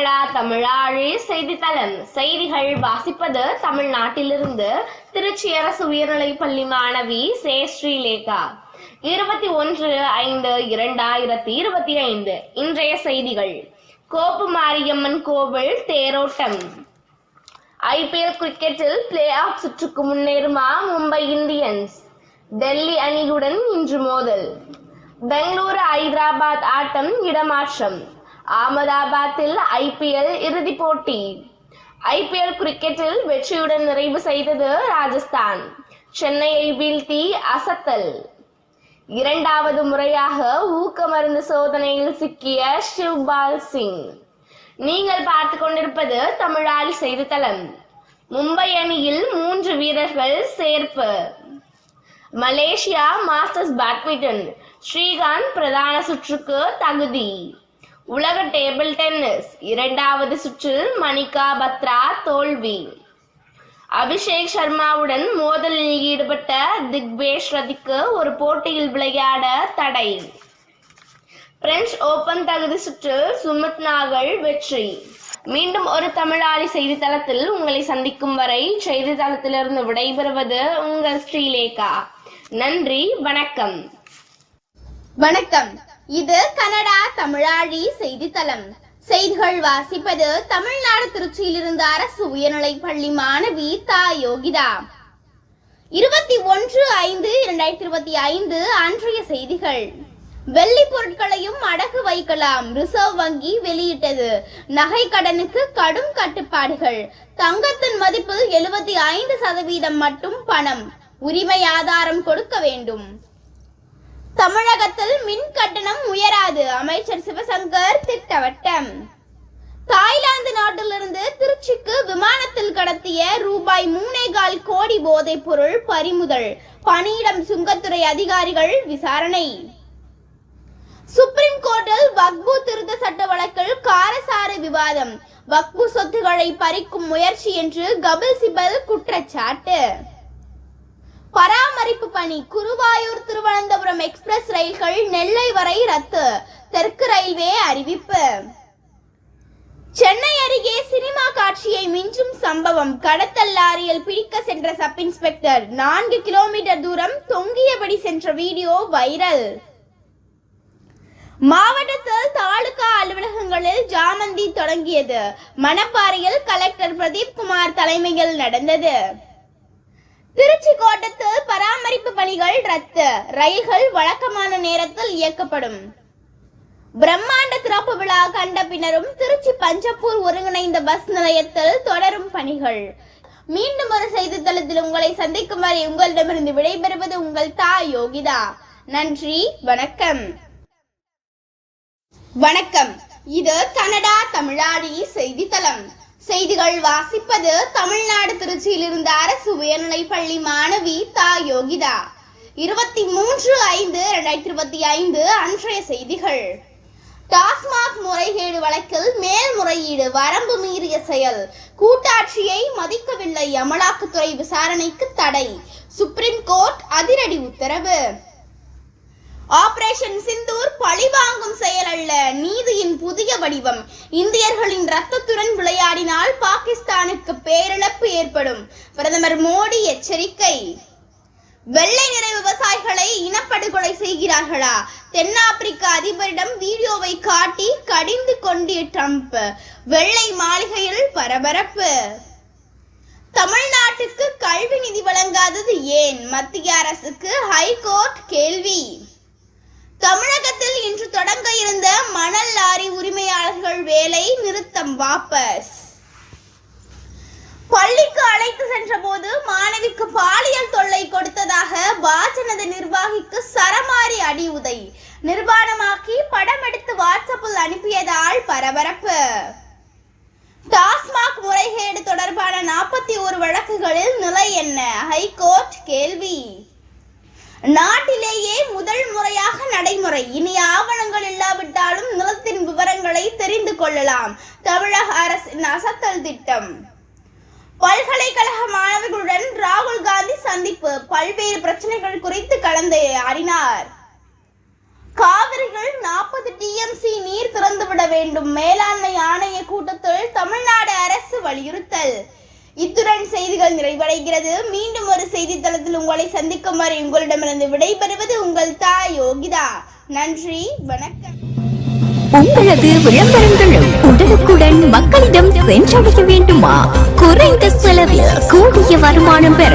Canada தமிழாழி செய்தித்தளம். செய்திகள் வாசிப்பது தமிழ்நாட்டிலிருந்து திருச்சி அரசு உயர்நிலைப் பள்ளி மாணவி சே. ஸ்ரீலேகா. இருபத்தி ஒன்று ஐந்து இரண்டாயிரத்தி இருபத்தி ஐந்து. இன்றைய செய்திகள். கோப்பு மாரியம்மன் கோவில் தேரோட்டம். ஐபிஎல் கிரிக்கெட்டில் பிளே ஆஃப் சுற்றுக்கு முன்னேறுமா மும்பை இந்தியன்ஸ்? டெல்லி அணியுடன் இன்று மோதல். பெங்களூரு ஹைதராபாத் ஆட்டம் இடமாற்றம். அகமதாபாத்தில் ஐபிஎல் இறுதிப் போட்டி. ஐபிஎல் கிரிக்கெட்டில் வெற்றியுடன் நிறைவு செய்தது ராஜஸ்தான். சென்னையை வீழ்த்தி அசத்தல். இரண்டாவது முறையாக ஊக்க மருந்து சோதனையில் சிக்கிய சிவ்பால் சிங். நீங்கள் பார்த்து கொண்டிருப்பது தமிழால் செய்தித்தளம். மும்பை அணியில் மூன்று வீரர்கள் சேர்ப்பு. Malaysia masters badminton. ஸ்ரீகாந்த் பிரதான சுற்றுக்கு தகுதி. உலக டேபிள் டென்னிஸ். இரண்டாவது சுற்றில் மணிகா பத்ரா தோல்வி. அபிஷேக் சர்மாவுடன் மோதலில் ஈடுபட்ட திக்வேஷ் ரதிக்கு ஒரு போட்டியில் விளையாட தடை. பிரெஞ்சு ஓபன் தகுதி சுற்று சுமித் நாகல் வெற்றி. மீண்டும் ஒரு தமிழாளி செய்தித்தளத்தில் உங்களை சந்திக்கும் வரை செய்தித்தளத்திலிருந்து விடைபெறுவது உங்கள் ஸ்ரீலேகா. நன்றி வணக்கம். வணக்கம். இது கனடா தமிழாழி செய்தித்தளம். செய்திகள் வாசிப்பது தமிழ்நாடு திருச்சியிலிருந்து அரசு உயர்நிலை பள்ளி மாணவி தா யோகிதா. இருபத்தி ஒன்று ஐந்து இரண்டாயிரத்தி இருபத்தி ஐந்து அன்றைய செய்திகள். வெள்ளி பொருட்களையும் அடகு வைக்கலாம். ரிசர்வ் வங்கி வெளியிட்டது. நகை கடனுக்கு கடும் கட்டுப்பாடுகள். தங்கத்தின் மதிப்பு எழுபத்தி ஐந்து சதவீதம் மட்டும் பணம். உரிமை ஆதாரம் கொடுக்க வேண்டும். தமிழகத்தில் மின் கட்டணம் உயராது அமைச்சர் சிவசங்கர் திட்டவட்டம். தாய்லாந்து நாட்டிலிருந்து திருச்சிக்கு விமானத்தில் கடத்திய ரூபாய் மூணேகால் கோடி போதைப் பொருள் பறிமுதல் பணியிடம் சுங்கத்துறை அதிகாரிகள் விசாரணை. சுப்ரீம் கோர்ட்டில் வக்பு திருத்த சட்ட வழக்கில் காரசார விவாதம் வக்பு சொத்துக்களை பறிக்கும் முயற்சி என்று கபில் சிபல் குற்றச்சாட்டு. பராமரிப்பு பணி குருவாயூர் திருவனந்தபுரம் எக்ஸ்பிரஸ் ரயில்கள் நெல்லை வரை ரத்து. தெற்கு ரயில்வே அறிவிப்பு. சென்னை அருகே சினிமா காட்சியை மிஞ்சும் சம்பவம். கடத்தல் லாரியில் பிடிக்க சென்ற சப் இன்ஸ்பெக்டர். நான்கு கிலோமீட்டர் தூரம் தொங்கியபடி சென்ற வீடியோ வைரல். மாவட்டத்தில் தாலுகா அலுவலகங்களில் ஜாமந்தி தொடங்கியது. மணப்பாறையில் கலெக்டர் பிரதீப் குமார் தலைமையில் நடந்தது. திருச்சி கோட்டத்தில் பராமரிப்பு பணிகள் ரத்து. ரயில்கள் வழக்கமான நேரத்தில் இயக்கப்படும். பிரம்மாண்ட திறப்பு விழா கண்ட பின்னரும் திருச்சி பஞ்சப்பூர் ஒருங்கிணைந்த பஸ் நிலையத்தில் தொடரும் பணிகள். மீண்டும் ஒரு செய்தித்தளத்தில் உங்களை சந்திக்கும் வரை உங்களிடமிருந்து விடைபெறுவது உங்கள் தாய் யோகிதா. நன்றி வணக்கம். வணக்கம். இது கனடா தமிழாடி செய்தித்தளம். செய்திகள் வாசிப்பது தமிழ்நாடு திருச்சியில் இருந்த அரசு உயர்நிலைப் பள்ளி மாணவி தா யோகிதா. இருபத்தி மூன்று ஐந்து இரண்டாயிரத்தி இருபத்தி ஐந்து அன்றைய செய்திகள். டாஸ்மாக் முறைகேடு வழக்கில் மேல்முறையீடு வரம்பு மீறிய செயல். கூட்டாட்சியை மதிக்கவில்லை அமலாக்கத்துறை விசாரணைக்கு தடை. சுப்ரீம் கோர்ட் அதிரடி உத்தரவு. ஆபரேஷன் சிந்தூர் பழிவாங்கும் செயல் அல்ல. நீதியின் புதிய வடிவம். இந்தியர்களின் ரத்தத்துடன் விளையாடினால் பாகிஸ்தானுக்கு பேரிழப்பு ஏற்படும். பிரதமர் மோடி எச்சரிக்கை. வெள்ளை நிற விவசாயிகளை இனப்படுகொலை செய்கிறார்களா? தென்னாப்பிரிக்க அதிபரிடம் வீடியோவை காட்டி கடிந்து கொண்டிய ட்ரம்ப். வெள்ளை மாளிகையில் பரபரப்பு. தமிழ்நாட்டுக்கு கல்வி நிதி வழங்காதது ஏன்? மத்திய அரசுக்கு ஹைகோர்ட் கேள்வி. தமிழகத்தில் இன்று தொடங்க இருந்த மணல் லாரி உரிமையாளர்கள் வேலை நிறுத்தம் வாபஸ். பள்ளிக்கு அழைத்து சென்ற போது மாணவிக்கு பாலியல் தொல்லை கொடுத்ததாக பாஜனது நிர்வாகிக்கு சரமாரி அடி உதை. நிர்வாணமாக்கி படம் எடுத்து வாட்ஸ்அப்பில் அனுப்பியதால் பரபரப்பு. டாஸ்மாக் முறைகேடு தொடர்பான நாற்பத்தி ஒரு வழக்குகளில் நிலை என்ன? ஹைகோர்ட் கேள்வி. நாட்டிலேயே முதல் முறையாக நடைமுறை. இனி ஆவணங்கள் இல்லாவிட்டாலும் நிலத்தின் விவரங்களை தெரிந்து கொள்ளலாம். தமிழக அரசின் அசத்தல் திட்டம். பல்கலைக்கழக மாணவர்களுடன் ராகுல் காந்தி சந்திப்பு. பல்வேறு பிரச்சனைகள் குறித்து கலந்து அறினார். காவிரியில் நாற்பது டிஎம்சி நீர் திறந்துவிட வேண்டும். மேலாண்மை ஆணைய கூட்டத்தில் தமிழ்நாடு அரசு வலியுறுத்தல். இத்துடன் செய்திகள் நிறைவடைகிறது. மீண்டும் ஒரு செய்தித்தளத்தில் உங்களை சந்திக்குமாறு உங்களிடமிருந்து விடைபெறுவது உங்கள் தாய் யோகிதா. நன்றி வணக்கம். உங்களது விளம்பரங்களும் உடனுக்குடன் மக்களிடம் சென்றடைய வேண்டுமா? குறைந்த செலவில் கூடிய வருமானம் பெற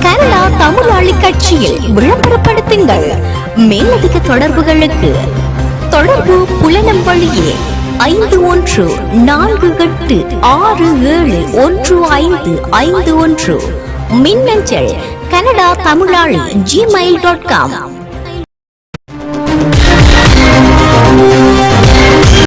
கனடா தமிழாளி கட்சியில் விளம்பரப்படுத்துங்கள். மேலதிக தொடர்புகளுக்கு தொடர்பு புலனம் வழியே ஐந்து ஒன்று நான்கு எட்டு ஆறு ஏழு ஒன்று ஐந்து ஐந்து ஒன்று. மின்னஞ்சல் கனடா தமிழாளி ஜிமெயில் டாட் காம்